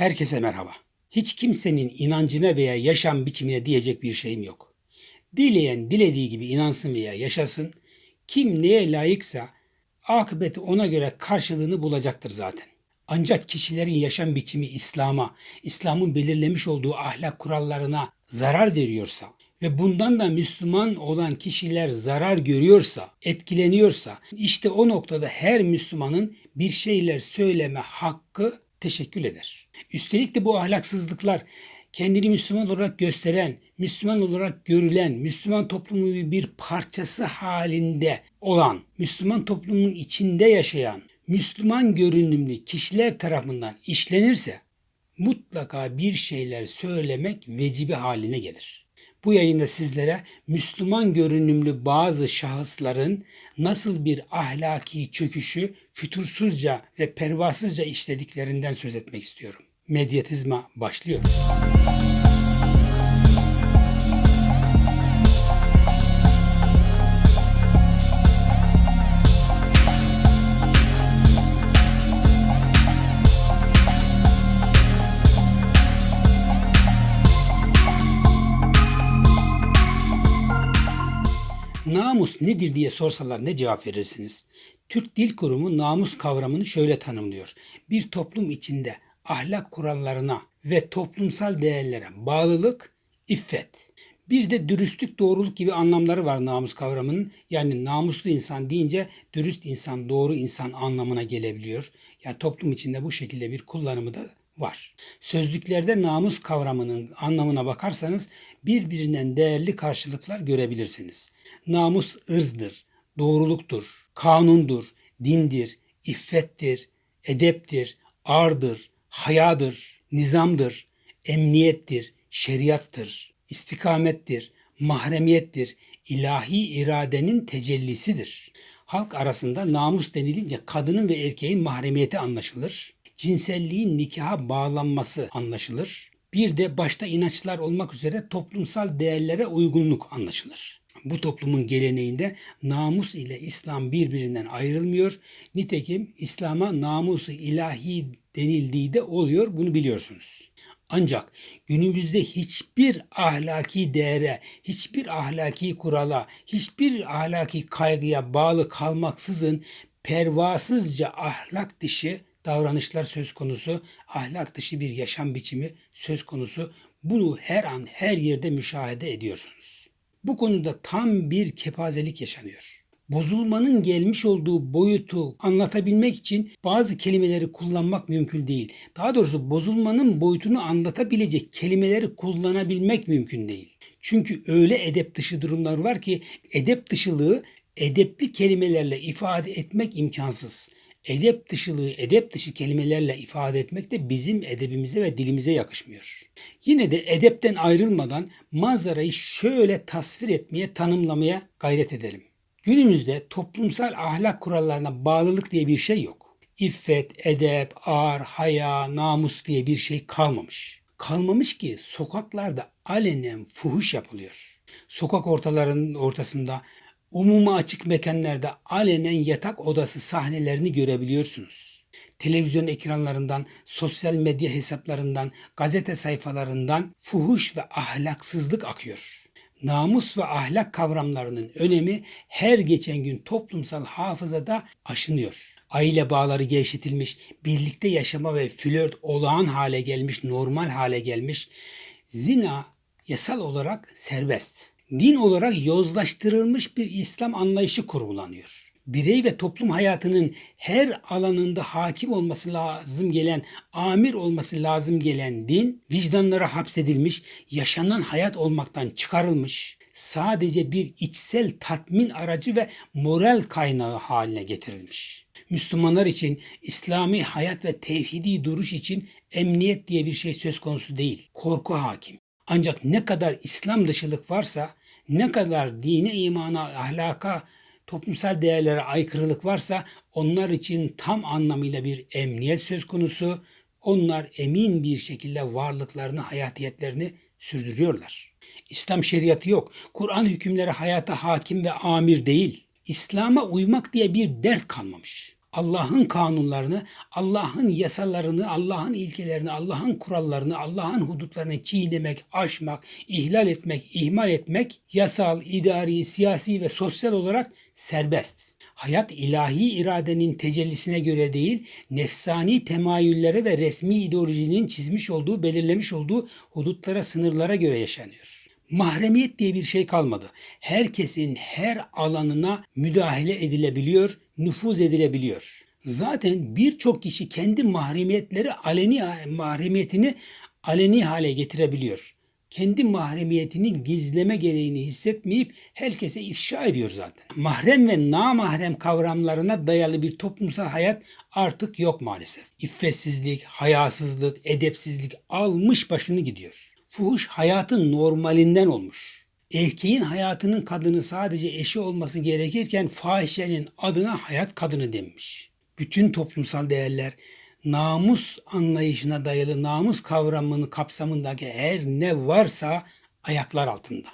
Herkese merhaba. Hiç kimsenin inancına veya yaşam biçimine diyecek bir şeyim yok. Dileyen dilediği gibi inansın veya yaşasın. Kim neye layıksa akıbeti ona göre karşılığını bulacaktır zaten. Ancak kişilerin yaşam biçimi İslam'a, İslam'ın belirlemiş olduğu ahlak kurallarına zarar veriyorsa ve bundan da Müslüman olan kişiler zarar görüyorsa, etkileniyorsa işte o noktada her Müslümanın bir şeyler söyleme hakkı teşekkül eder. Üstelik de bu ahlaksızlıklar kendini Müslüman olarak gösteren, Müslüman olarak görülen, Müslüman toplumunun bir parçası halinde olan, Müslüman toplumun içinde yaşayan, Müslüman görünümlü kişiler tarafından işlenirse mutlaka bir şeyler söylemek vecibe haline gelir. Bu yayında sizlere Müslüman görünümlü bazı şahısların nasıl bir ahlaki çöküşü fütursuzca ve pervasızca işlediklerinden söz etmek istiyorum. Medyatizma başlıyor. Namus nedir diye sorsalar ne cevap verirsiniz? Türk Dil Kurumu namus kavramını şöyle tanımlıyor. Bir toplum içinde ahlak kurallarına ve toplumsal değerlere bağlılık, iffet. Bir de dürüstlük, doğruluk gibi anlamları var namus kavramının. Yani namuslu insan deyince dürüst insan, doğru insan anlamına gelebiliyor. Yani toplum içinde bu şekilde bir kullanımı da var. Sözlüklerde namus kavramının anlamına bakarsanız birbirinden değerli karşılıklar görebilirsiniz. Namus ırzdır, doğruluktur, kanundur, dindir, iffettir, edeptir, ardır, hayadır, nizamdır, emniyettir, şeriattır, istikamettir, mahremiyettir, ilahi iradenin tecellisidir. Halk arasında namus denilince kadının ve erkeğin mahremiyeti anlaşılır cinselliğin nikaha bağlanması anlaşılır. Bir de başta inançlar olmak üzere toplumsal değerlere uygunluk anlaşılır. Bu toplumun geleneğinde namus ile İslam birbirinden ayrılmıyor. Nitekim İslam'a namusu ilahi denildiği de oluyor bunu biliyorsunuz. Ancak günümüzde hiçbir ahlaki değere, hiçbir ahlaki kurala, hiçbir ahlaki kaygıya bağlı kalmaksızın pervasızca ahlak dışı davranışlar söz konusu, ahlak dışı bir yaşam biçimi söz konusu. Bunu her an her yerde müşahede ediyorsunuz. Bu konuda tam bir kepazelik yaşanıyor. Bozulmanın gelmiş olduğu boyutu anlatabilmek için bazı kelimeleri kullanmak mümkün değil. Daha doğrusu bozulmanın boyutunu anlatabilecek kelimeleri kullanabilmek mümkün değil. Çünkü öyle edep dışı durumlar var ki edep dışılığı edepli kelimelerle ifade etmek imkansız edep dışılığı, edep dışı kelimelerle ifade etmek de bizim edebimize ve dilimize yakışmıyor. Yine de edepten ayrılmadan manzarayı şöyle tasvir etmeye, tanımlamaya gayret edelim. Günümüzde toplumsal ahlak kurallarına bağlılık diye bir şey yok. İffet, edep, ar, haya, namus diye bir şey kalmamış. Kalmamış ki sokaklarda alenen fuhuş yapılıyor. Sokak ortalarının ortasında umuma açık mekanlarda alenen yatak odası sahnelerini görebiliyorsunuz. Televizyon ekranlarından, sosyal medya hesaplarından, gazete sayfalarından fuhuş ve ahlaksızlık akıyor. Namus ve ahlak kavramlarının önemi her geçen gün toplumsal hafızada aşınıyor. Aile bağları gevşetilmiş, birlikte yaşama ve flört olağan hale gelmiş, normal hale gelmiş. Zina yasal olarak serbest din olarak yozlaştırılmış bir İslam anlayışı kurgulanıyor. Birey ve toplum hayatının her alanında hakim olması lazım gelen, amir olması lazım gelen din, vicdanlara hapsedilmiş, yaşanan hayat olmaktan çıkarılmış, sadece bir içsel tatmin aracı ve moral kaynağı haline getirilmiş. Müslümanlar için İslami hayat ve tevhidi duruş için emniyet diye bir şey söz konusu değil. Korku hakim. Ancak ne kadar İslam dışılık varsa ne kadar dine, imana, ahlaka, toplumsal değerlere aykırılık varsa onlar için tam anlamıyla bir emniyet söz konusu. Onlar emin bir şekilde varlıklarını, hayatiyetlerini sürdürüyorlar. İslam şeriatı yok. Kur'an hükümleri hayata hakim ve amir değil. İslam'a uymak diye bir dert kalmamış. Allah'ın kanunlarını, Allah'ın yasalarını, Allah'ın ilkelerini, Allah'ın kurallarını, Allah'ın hudutlarını çiğnemek, aşmak, ihlal etmek, ihmal etmek yasal, idari, siyasi ve sosyal olarak serbest. Hayat ilahi iradenin tecellisine göre değil, nefsani temayüllere ve resmi ideolojinin çizmiş olduğu, belirlemiş olduğu hudutlara, sınırlara göre yaşanıyor. Mahremiyet diye bir şey kalmadı. Herkesin her alanına müdahale edilebiliyor, nüfuz edilebiliyor. Zaten birçok kişi kendi mahremiyetleri aleni mahremiyetini aleni hale getirebiliyor. Kendi mahremiyetini gizleme gereğini hissetmeyip herkese ifşa ediyor zaten. Mahrem ve namahrem kavramlarına dayalı bir toplumsal hayat artık yok maalesef. İffetsizlik, hayasızlık, edepsizlik almış başını gidiyor. Fuhuş hayatın normalinden olmuş. Erkeğin hayatının kadını sadece eşi olması gerekirken fahişenin adına hayat kadını denmiş. Bütün toplumsal değerler namus anlayışına dayalı namus kavramının kapsamındaki her ne varsa ayaklar altında.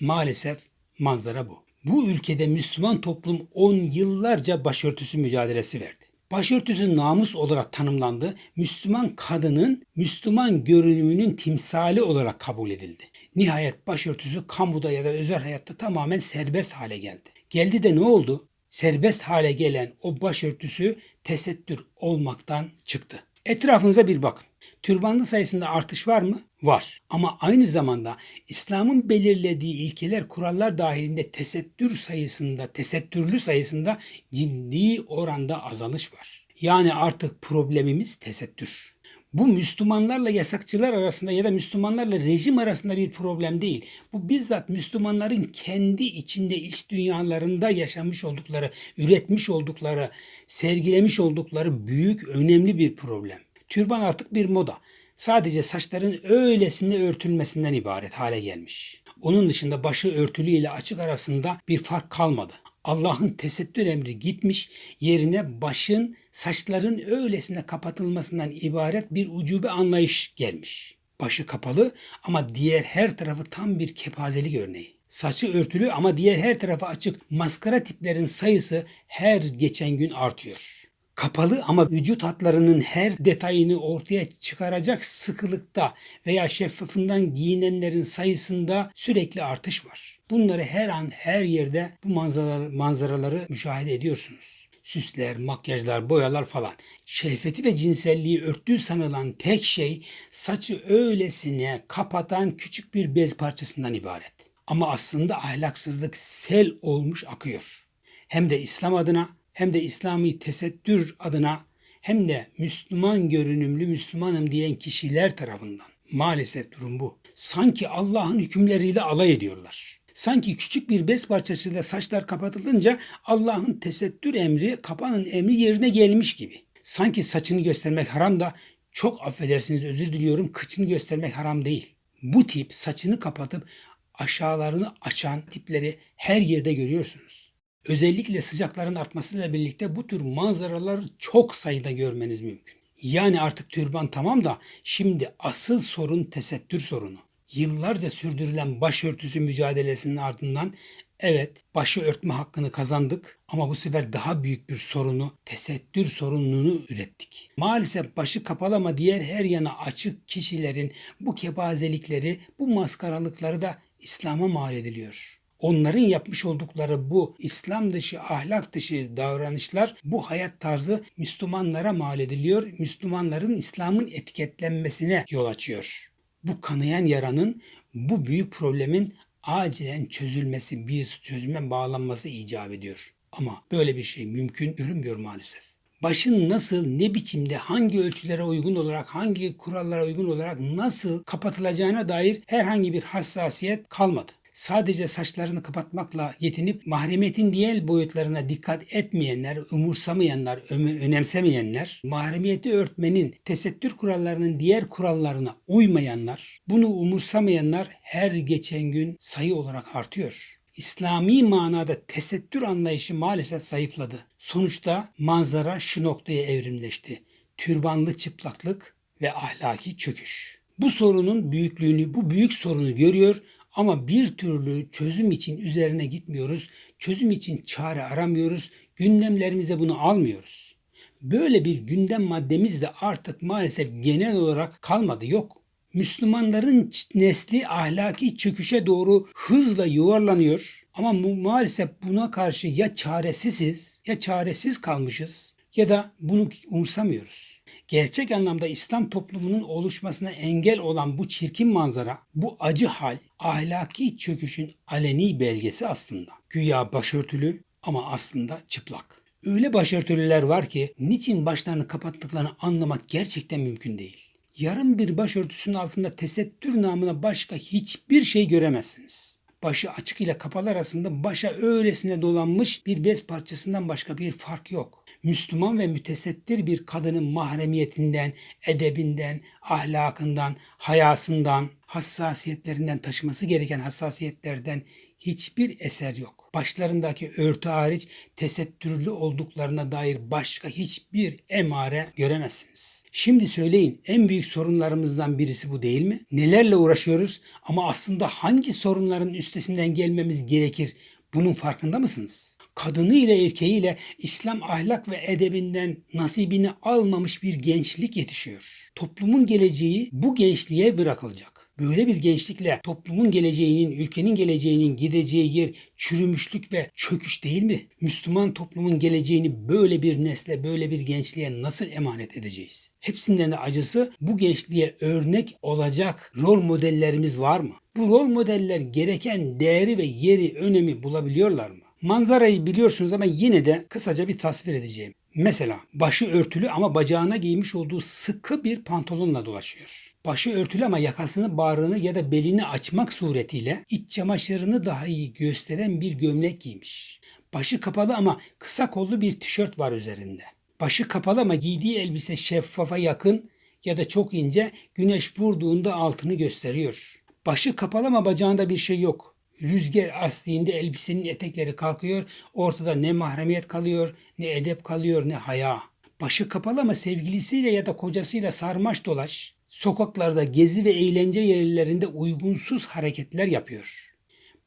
Maalesef manzara bu. Bu ülkede Müslüman toplum 10 yıllarca başörtüsü mücadelesi verdi. Başörtüsü namus olarak tanımlandı. Müslüman kadının Müslüman görünümünün timsali olarak kabul edildi. Nihayet başörtüsü kamuda ya da özel hayatta tamamen serbest hale geldi. Geldi de ne oldu? Serbest hale gelen o başörtüsü tesettür olmaktan çıktı. Etrafınıza bir bakın. Türbanlı sayısında artış var mı? Var. Ama aynı zamanda İslam'ın belirlediği ilkeler, kurallar dahilinde tesettür sayısında, tesettürlü sayısında ciddi oranda azalış var. Yani artık problemimiz tesettür. Bu Müslümanlarla yasakçılar arasında ya da Müslümanlarla rejim arasında bir problem değil. Bu bizzat Müslümanların kendi içinde iç dünyalarında yaşamış oldukları, üretmiş oldukları, sergilemiş oldukları büyük, önemli bir problem. Türban artık bir moda. Sadece saçların öylesine örtülmesinden ibaret hale gelmiş. Onun dışında başı örtülü ile açık arasında bir fark kalmadı. Allah'ın tesettür emri gitmiş, yerine başın, saçların öylesine kapatılmasından ibaret bir ucube anlayış gelmiş. Başı kapalı ama diğer her tarafı tam bir kepazelik örneği. Saçı örtülü ama diğer her tarafı açık maskara tiplerin sayısı her geçen gün artıyor kapalı ama vücut hatlarının her detayını ortaya çıkaracak sıkılıkta veya şeffafından giyinenlerin sayısında sürekli artış var. Bunları her an her yerde bu manzaraları, manzaraları müşahede ediyorsunuz. Süsler, makyajlar, boyalar falan. Şehveti ve cinselliği örttüğü sanılan tek şey saçı öylesine kapatan küçük bir bez parçasından ibaret. Ama aslında ahlaksızlık sel olmuş akıyor. Hem de İslam adına hem de İslami tesettür adına hem de Müslüman görünümlü Müslümanım diyen kişiler tarafından. Maalesef durum bu. Sanki Allah'ın hükümleriyle alay ediyorlar. Sanki küçük bir bez parçasıyla saçlar kapatılınca Allah'ın tesettür emri, kapanın emri yerine gelmiş gibi. Sanki saçını göstermek haram da çok affedersiniz özür diliyorum kıçını göstermek haram değil. Bu tip saçını kapatıp aşağılarını açan tipleri her yerde görüyorsunuz. Özellikle sıcakların artmasıyla birlikte bu tür manzaraları çok sayıda görmeniz mümkün. Yani artık türban tamam da şimdi asıl sorun tesettür sorunu. Yıllarca sürdürülen başörtüsü mücadelesinin ardından evet başı örtme hakkını kazandık ama bu sefer daha büyük bir sorunu tesettür sorununu ürettik. Maalesef başı kapalı ama diğer her yana açık kişilerin bu kepazelikleri, bu maskaralıkları da İslam'a mal ediliyor onların yapmış oldukları bu İslam dışı, ahlak dışı davranışlar, bu hayat tarzı Müslümanlara mal ediliyor. Müslümanların İslam'ın etiketlenmesine yol açıyor. Bu kanayan yaranın, bu büyük problemin acilen çözülmesi, bir çözüme bağlanması icap ediyor. Ama böyle bir şey mümkün görünmüyor maalesef başın nasıl, ne biçimde, hangi ölçülere uygun olarak, hangi kurallara uygun olarak nasıl kapatılacağına dair herhangi bir hassasiyet kalmadı sadece saçlarını kapatmakla yetinip mahremiyetin diğer boyutlarına dikkat etmeyenler, umursamayanlar, önemsemeyenler, mahremiyeti örtmenin tesettür kurallarının diğer kurallarına uymayanlar, bunu umursamayanlar her geçen gün sayı olarak artıyor. İslami manada tesettür anlayışı maalesef zayıfladı. Sonuçta manzara şu noktaya evrimleşti. Türbanlı çıplaklık ve ahlaki çöküş. Bu sorunun büyüklüğünü, bu büyük sorunu görüyor ama bir türlü çözüm için üzerine gitmiyoruz. Çözüm için çare aramıyoruz. gündemlerimize bunu almıyoruz. Böyle bir gündem maddemiz de artık maalesef genel olarak kalmadı yok. Müslümanların nesli ahlaki çöküşe doğru hızla yuvarlanıyor. Ama maalesef buna karşı ya çaresiziz ya çaresiz kalmışız ya da bunu umursamıyoruz. Gerçek anlamda İslam toplumunun oluşmasına engel olan bu çirkin manzara, bu acı hal ahlaki çöküşün aleni belgesi aslında. Güya başörtülü ama aslında çıplak. Öyle başörtülüler var ki niçin başlarını kapattıklarını anlamak gerçekten mümkün değil. Yarım bir başörtüsünün altında tesettür namına başka hiçbir şey göremezsiniz. Başı açık ile kapalı arasında başa öylesine dolanmış bir bez parçasından başka bir fark yok. Müslüman ve mütesettir bir kadının mahremiyetinden, edebinden, ahlakından, hayasından, hassasiyetlerinden taşıması gereken hassasiyetlerden hiçbir eser yok. Başlarındaki örtü hariç tesettürlü olduklarına dair başka hiçbir emare göremezsiniz. Şimdi söyleyin en büyük sorunlarımızdan birisi bu değil mi? Nelerle uğraşıyoruz ama aslında hangi sorunların üstesinden gelmemiz gerekir? Bunun farkında mısınız? Kadını ile erkeğiyle İslam ahlak ve edebinden nasibini almamış bir gençlik yetişiyor. Toplumun geleceği bu gençliğe bırakılacak. Böyle bir gençlikle toplumun geleceğinin, ülkenin geleceğinin gideceği yer çürümüşlük ve çöküş değil mi? Müslüman toplumun geleceğini böyle bir nesle, böyle bir gençliğe nasıl emanet edeceğiz? Hepsinden de acısı bu gençliğe örnek olacak rol modellerimiz var mı? Bu rol modeller gereken değeri ve yeri, önemi bulabiliyorlar mı? Manzarayı biliyorsunuz ama yine de kısaca bir tasvir edeceğim. Mesela başı örtülü ama bacağına giymiş olduğu sıkı bir pantolonla dolaşıyor. Başı örtülü ama yakasını, bağrını ya da belini açmak suretiyle iç çamaşırını daha iyi gösteren bir gömlek giymiş. Başı kapalı ama kısa kollu bir tişört var üzerinde. Başı kapalı ama giydiği elbise şeffafa yakın ya da çok ince güneş vurduğunda altını gösteriyor. Başı kapalı ama bacağında bir şey yok. Rüzgar astiğinde elbisenin etekleri kalkıyor. Ortada ne mahremiyet kalıyor, ne edep kalıyor, ne haya. Başı kapalı ama sevgilisiyle ya da kocasıyla sarmaş dolaş. Sokaklarda gezi ve eğlence yerlerinde uygunsuz hareketler yapıyor.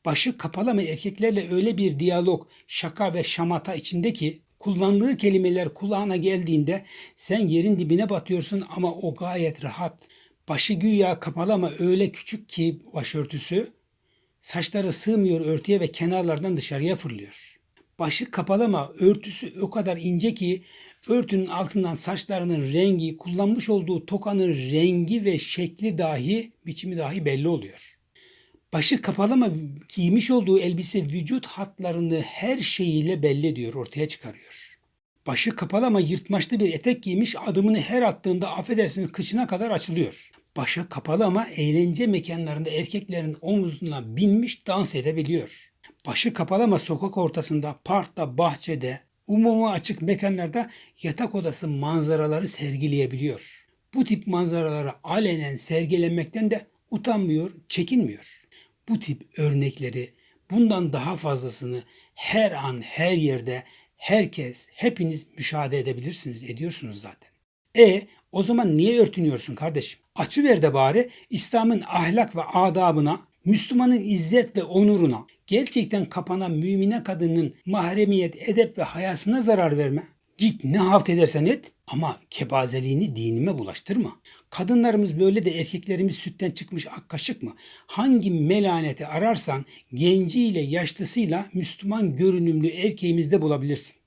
Başı kapalı erkeklerle öyle bir diyalog, şaka ve şamata içinde ki kullandığı kelimeler kulağına geldiğinde sen yerin dibine batıyorsun ama o gayet rahat. Başı güya kapalı ama öyle küçük ki başörtüsü Saçları sığmıyor örtüye ve kenarlardan dışarıya fırlıyor. Başı kapalı ama örtüsü o kadar ince ki örtünün altından saçlarının rengi, kullanmış olduğu tokanın rengi ve şekli dahi, biçimi dahi belli oluyor. Başı kapalı ama giymiş olduğu elbise vücut hatlarını her şeyiyle belli ediyor, ortaya çıkarıyor. Başı kapalı ama yırtmaçlı bir etek giymiş adımını her attığında affedersiniz kıçına kadar açılıyor. Başı kapalı ama eğlence mekanlarında erkeklerin omuzuna binmiş dans edebiliyor. Başı kapalı ama sokak ortasında, parkta, bahçede, umuma açık mekanlarda yatak odası manzaraları sergileyebiliyor. Bu tip manzaraları alenen sergilenmekten de utanmıyor, çekinmiyor. Bu tip örnekleri, bundan daha fazlasını her an, her yerde, herkes, hepiniz müşahede edebilirsiniz, ediyorsunuz zaten. E o zaman niye örtünüyorsun kardeşim? Açıver de bari İslam'ın ahlak ve adabına, Müslümanın izzet ve onuruna, gerçekten kapanan mümine kadının mahremiyet, edep ve hayasına zarar verme. Git ne halt edersen et ama kebazeliğini dinime bulaştırma. Kadınlarımız böyle de erkeklerimiz sütten çıkmış ak kaşık mı? Hangi melaneti ararsan genciyle yaşlısıyla Müslüman görünümlü erkeğimizde bulabilirsin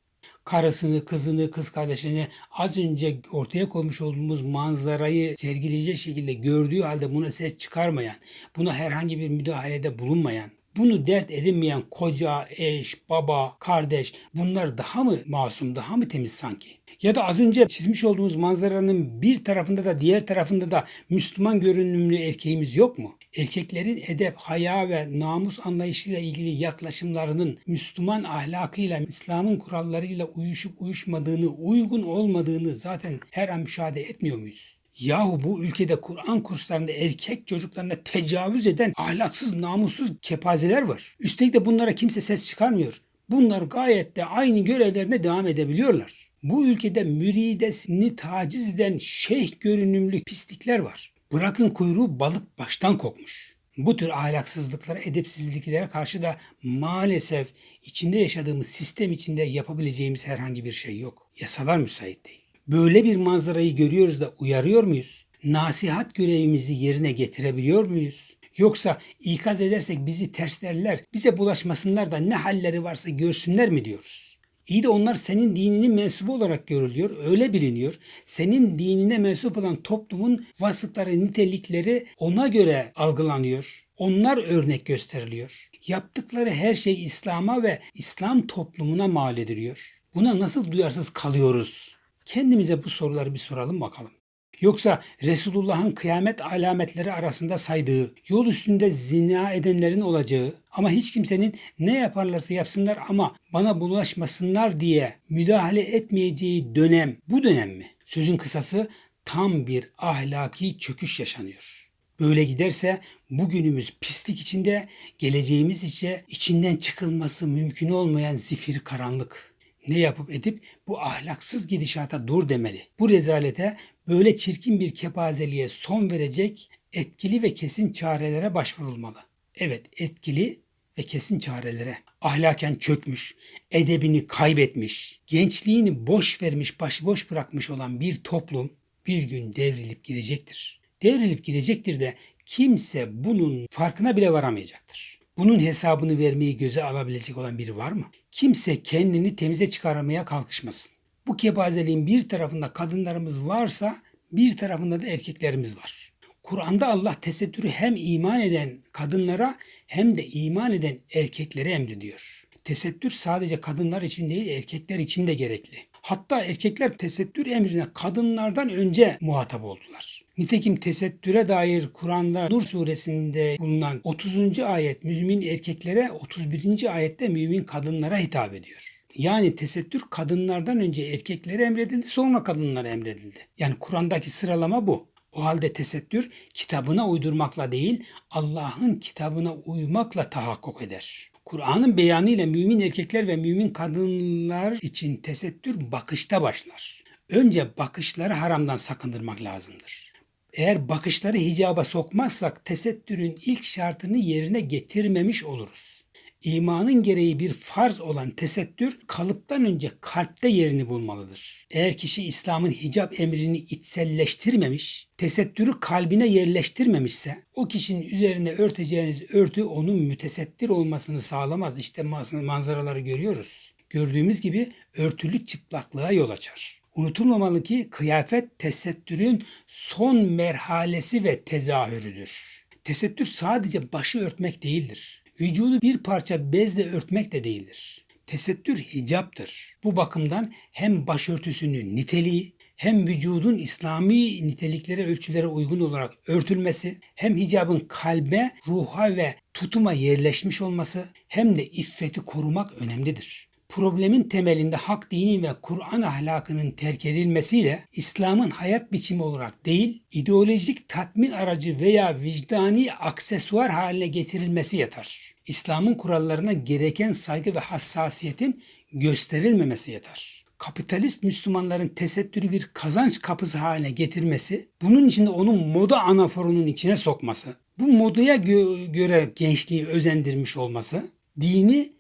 karısını, kızını, kız kardeşini az önce ortaya koymuş olduğumuz manzarayı sergileyecek şekilde gördüğü halde buna ses çıkarmayan, buna herhangi bir müdahalede bulunmayan, bunu dert edinmeyen koca, eş, baba, kardeş bunlar daha mı masum, daha mı temiz sanki? Ya da az önce çizmiş olduğumuz manzaranın bir tarafında da diğer tarafında da Müslüman görünümlü erkeğimiz yok mu? Erkeklerin edep, haya ve namus anlayışıyla ilgili yaklaşımlarının Müslüman ahlakıyla, İslam'ın kurallarıyla uyuşup uyuşmadığını, uygun olmadığını zaten her an müşahede etmiyor muyuz? Yahu bu ülkede Kur'an kurslarında erkek çocuklarına tecavüz eden ahlaksız, namussuz kepazeler var. Üstelik de bunlara kimse ses çıkarmıyor. Bunlar gayet de aynı görevlerine devam edebiliyorlar. Bu ülkede müridesini taciz eden şeyh görünümlü pislikler var. Bırakın kuyruğu balık baştan kokmuş. Bu tür ahlaksızlıklara, edepsizliklere karşı da maalesef içinde yaşadığımız sistem içinde yapabileceğimiz herhangi bir şey yok. Yasalar müsait değil. Böyle bir manzarayı görüyoruz da uyarıyor muyuz? Nasihat görevimizi yerine getirebiliyor muyuz? Yoksa ikaz edersek bizi terslerler, bize bulaşmasınlar da ne halleri varsa görsünler mi diyoruz? İyi de onlar senin dininin mensubu olarak görülüyor, öyle biliniyor. Senin dinine mensup olan toplumun vasıfları, nitelikleri ona göre algılanıyor. Onlar örnek gösteriliyor. Yaptıkları her şey İslam'a ve İslam toplumuna mal ediliyor. Buna nasıl duyarsız kalıyoruz? Kendimize bu soruları bir soralım bakalım. Yoksa Resulullah'ın kıyamet alametleri arasında saydığı, yol üstünde zina edenlerin olacağı ama hiç kimsenin ne yaparlarsa yapsınlar ama bana bulaşmasınlar diye müdahale etmeyeceği dönem bu dönem mi? Sözün kısası tam bir ahlaki çöküş yaşanıyor. Böyle giderse bugünümüz pislik içinde, geleceğimiz ise içinden çıkılması mümkün olmayan zifiri karanlık. Ne yapıp edip bu ahlaksız gidişata dur demeli. Bu rezalete böyle çirkin bir kepazeliğe son verecek etkili ve kesin çarelere başvurulmalı. Evet etkili ve kesin çarelere. Ahlaken çökmüş, edebini kaybetmiş, gençliğini boş vermiş, başıboş bırakmış olan bir toplum bir gün devrilip gidecektir. Devrilip gidecektir de kimse bunun farkına bile varamayacaktır. Bunun hesabını vermeyi göze alabilecek olan biri var mı? Kimse kendini temize çıkarmaya kalkışmasın. Bu kepazeliğin bir tarafında kadınlarımız varsa bir tarafında da erkeklerimiz var. Kur'an'da Allah tesettürü hem iman eden kadınlara hem de iman eden erkeklere emrediyor. Tesettür sadece kadınlar için değil erkekler için de gerekli. Hatta erkekler tesettür emrine kadınlardan önce muhatap oldular. Nitekim tesettüre dair Kur'an'da Nur suresinde bulunan 30. ayet mümin erkeklere 31. ayette mümin kadınlara hitap ediyor. Yani tesettür kadınlardan önce erkeklere emredildi sonra kadınlara emredildi. Yani Kur'an'daki sıralama bu. O halde tesettür kitabına uydurmakla değil Allah'ın kitabına uymakla tahakkuk eder. Kur'an'ın beyanıyla mümin erkekler ve mümin kadınlar için tesettür bakışta başlar. Önce bakışları haramdan sakındırmak lazımdır. Eğer bakışları hicaba sokmazsak tesettürün ilk şartını yerine getirmemiş oluruz. İmanın gereği bir farz olan tesettür kalıptan önce kalpte yerini bulmalıdır. Eğer kişi İslam'ın hicap emrini içselleştirmemiş, tesettürü kalbine yerleştirmemişse o kişinin üzerine örteceğiniz örtü onun mütesettir olmasını sağlamaz. İşte manzaraları görüyoruz. Gördüğümüz gibi örtülü çıplaklığa yol açar. Unutulmamalı ki kıyafet tesettürün son merhalesi ve tezahürüdür. Tesettür sadece başı örtmek değildir. Vücudu bir parça bezle örtmek de değildir. Tesettür hicaptır. Bu bakımdan hem başörtüsünün niteliği hem vücudun İslami niteliklere, ölçülere uygun olarak örtülmesi, hem hicabın kalbe, ruha ve tutuma yerleşmiş olması hem de iffeti korumak önemlidir problemin temelinde hak dini ve Kur'an ahlakının terk edilmesiyle İslam'ın hayat biçimi olarak değil, ideolojik tatmin aracı veya vicdani aksesuar haline getirilmesi yatar. İslam'ın kurallarına gereken saygı ve hassasiyetin gösterilmemesi yeter. Kapitalist Müslümanların tesettürü bir kazanç kapısı haline getirmesi, bunun içinde onun moda anaforunun içine sokması, bu modaya gö- göre gençliği özendirmiş olması, dini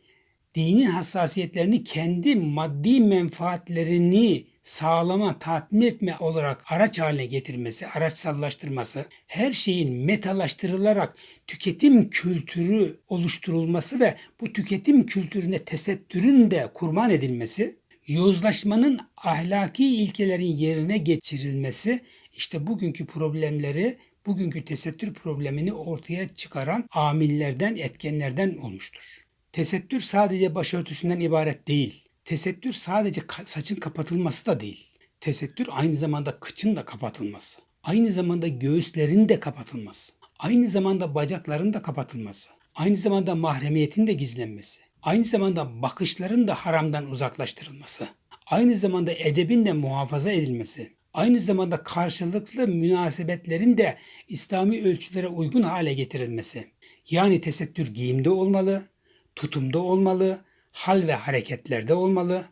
dinin hassasiyetlerini kendi maddi menfaatlerini sağlama, tatmin etme olarak araç haline getirmesi, araçsallaştırması, her şeyin metalaştırılarak tüketim kültürü oluşturulması ve bu tüketim kültürüne tesettürün de kurban edilmesi, yozlaşmanın ahlaki ilkelerin yerine geçirilmesi işte bugünkü problemleri, bugünkü tesettür problemini ortaya çıkaran amillerden, etkenlerden olmuştur. Tesettür sadece başörtüsünden ibaret değil. Tesettür sadece saçın kapatılması da değil. Tesettür aynı zamanda kıçın da kapatılması. Aynı zamanda göğüslerin de kapatılması. Aynı zamanda bacakların da kapatılması. Aynı zamanda mahremiyetin de gizlenmesi. Aynı zamanda bakışların da haramdan uzaklaştırılması. Aynı zamanda edebin de muhafaza edilmesi. Aynı zamanda karşılıklı münasebetlerin de İslami ölçülere uygun hale getirilmesi. Yani tesettür giyimde olmalı, tutumda olmalı, hal ve hareketlerde olmalı,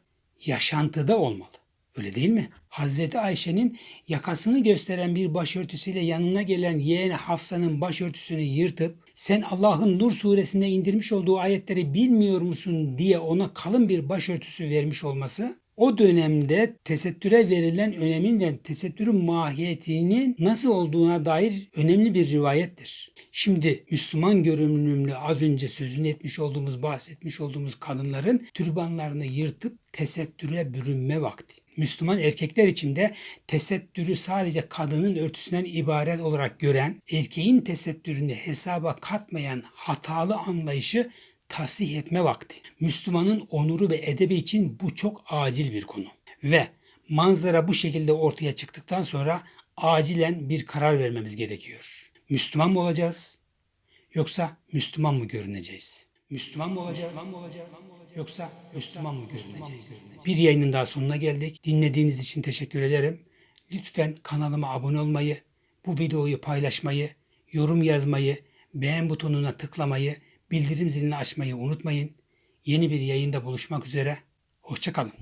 yaşantıda olmalı. Öyle değil mi? Hazreti Ayşe'nin yakasını gösteren bir başörtüsüyle yanına gelen yeğeni Hafsa'nın başörtüsünü yırtıp sen Allah'ın Nur suresinde indirmiş olduğu ayetleri bilmiyor musun diye ona kalın bir başörtüsü vermiş olması o dönemde tesettüre verilen önemin ve tesettürün mahiyetinin nasıl olduğuna dair önemli bir rivayettir. Şimdi Müslüman görünümlü az önce sözünü etmiş olduğumuz, bahsetmiş olduğumuz kadınların türbanlarını yırtıp tesettüre bürünme vakti. Müslüman erkekler için de tesettürü sadece kadının örtüsünden ibaret olarak gören, erkeğin tesettürünü hesaba katmayan hatalı anlayışı tasih etme vakti. Müslümanın onuru ve edebi için bu çok acil bir konu. Ve manzara bu şekilde ortaya çıktıktan sonra acilen bir karar vermemiz gerekiyor. Müslüman mı olacağız? Yoksa Müslüman mı görüneceğiz? Müslüman mı olacağız? Yoksa Müslüman mı görüneceğiz? Bir yayının daha sonuna geldik. Dinlediğiniz için teşekkür ederim. Lütfen kanalıma abone olmayı, bu videoyu paylaşmayı, yorum yazmayı, beğen butonuna tıklamayı, bildirim zilini açmayı unutmayın. Yeni bir yayında buluşmak üzere. Hoşçakalın.